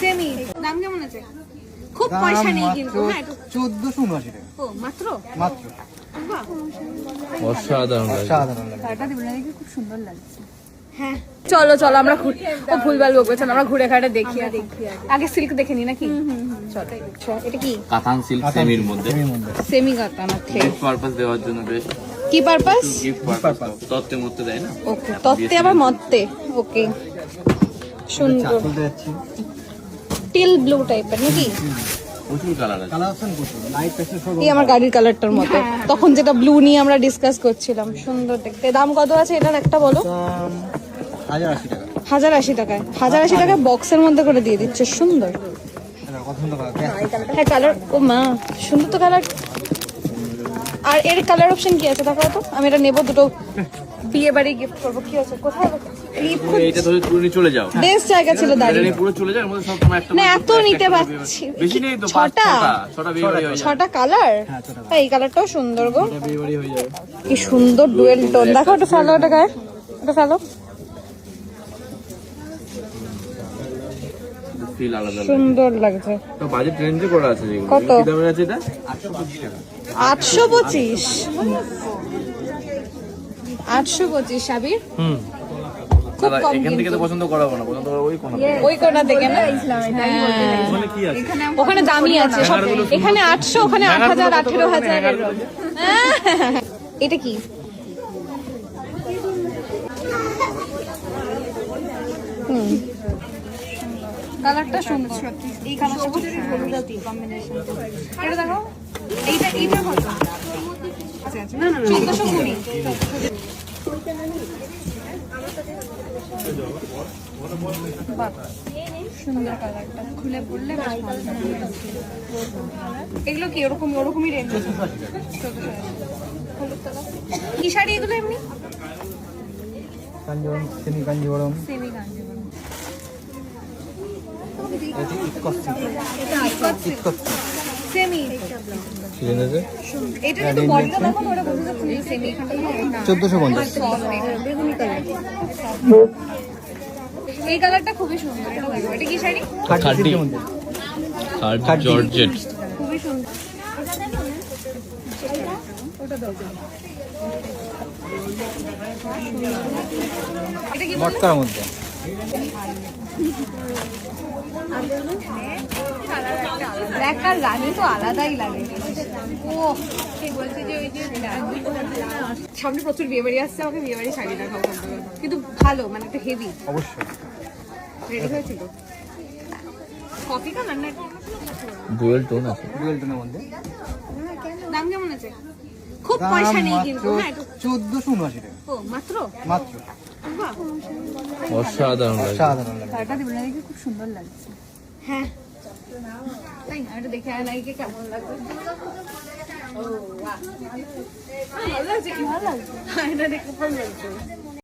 Semi দাম কেমন আছে? খুব পয়সা নেই কিন্তু হ্যাঁ একটু- চোদ্দশো উনআশি টাকা। ও মাত্র? মাত্র। বাহ, অসাধারণ লাগছে। সাধারণ লাগে হ্যাঁ। চলো চলো আমরা ও ভুলভাল বকবে। চলো আমরা ঘুরে ঘাটে দেখি আর আগে। সিল্ক দেখে নি নাকি? চলো। আচ্ছা, এটা কি? কাতান সিল্ক সেমির মধ্যে। সেমি কাতান ওকে পারপাস দেওয়ার জন্য বেশ কি পারপাস তত্ত্বে দেয় না? ওকে তত্ত্বে আবার মত্তে ওকে সুন্দর। টিল ব্লু টাইপের নাকি? এই আমার গাড়ির কালারটার মতো তখন যেটা ব্লু নিয়ে আমরা ডিসকাস করছিলাম। সুন্দর দেখতে। দাম কত আছে এটার একটা বলো? হাজার আশি টাকা। হাজার আশি টাকায়। হাজার আশি টাকায় বক্সের মধ্যে করে দিয়ে দিচ্ছে। সুন্দর। এটা কত সুন্দর কালার হ্যাঁ কালার ও মা সুন্দর তো কালার আর এর কালার অপশন কি আছে? দেখো তো আমি এটা নেব দুটো বিয়ে বাড়ি গিফট করব। কি আছে? কোথায় এইটা ধরে পুরো চলে যাও। বেশ জায়গা ছিল এটা দাঁড়িয়ে। পুরো চলে যাও আমাদের মধ্যে সব তোমার একটা না, এত নিতে পারছি। বেশি নেই তো ছটা? ছটা বিয়ে বাড়ি হয়ে যাবে। ছটা কালার হ্যাঁ, ছটা এই কালারটাও সুন্দর গো। বিয়ে বাড়ি হয়ে যাবে। কি সুন্দর ডুয়েল টোন দেখো একটু ফেলো ওটা গায়ে এটা ফেলো। ফিল আলাদা সুন্দর লাগছে। তো বাজেট রেঞ্জে করা আছে যেগুলো। কত? কি দামের আছে এটা? আটশো পঁচিশ। টাকা আটশো পঁচিশ আটশো পঁচিশ সাবির হুম। খুব দাদা, কম এখান থেকে তো পছন্দ করাবো না পছন্দ ওই কোনো ওই কোনা? থেকে না হ্যাঁ। ওখানে কি আছে? ওখানে দামি আছে। এখানে আটশো ওখানে আট হাজার আঠেরো হাজার। এটা কি? হুম। কালারটা সুন্দর। সত্যি এই কালারটা খুব সুন্দর কম্বিনেশন এটা দেখো এইটা এইটা কত আচ্ছা আচ্ছা। না না চোদ্দশো কুড়ি। বাহ, সুন্দর কালারটা। খুলে ভালো এগুলো কি ওরকম ওরকমই রেঞ্জ কি শাড়ি এগুলো এমনি? কাঞ্জিবরম সেমি কাঞ্জিবরম সেমি কাঞ্জিবরম এটা ইটকস সেমি কি আছে এটা কিন্তু বডিটা দেখো না, ওটা বোঝা যাচ্ছে না সেমি এখানটা না চোদ্দশো পঞ্চাশ এই কালারটা খুবই সুন্দর এটা কি শাড়ি খাটি খাটি। জর্জেট খুবই সুন্দর মটকার মধ্যে। ব্ল্যাক আর রানি তো আলাদাই লাগে। ও বলছে যে ওই যে সামনে প্রচুর বিয়ে বাড়ি আসছে আমাকে বিয়ে বাড়ি শাড়ি দেখাও কিন্তু ভালো মানে একটু হেভি অবশ্যই। রেডি হয়েছিল? কফি কালার না ডুয়েল টোন আছে। ডুয়েল টোনের মধ্যে? দাম কেমন আছে? খুব পয়সা নেই কিন্তু হ্যাঁ একটু- চোদ্দশো উনআশি টাকা। ও মাত্র? মাত্র। বাহ, অসাধারণ লাগছে। সাধারণ লাগে হ্যাঁ। তাই না? এটা দেখে আয় নাইকে কেমন লাগবে ও বাহ ভালো লাগছে কি? ভালো লাগছে। এটা দেখে ভালো লাগছে।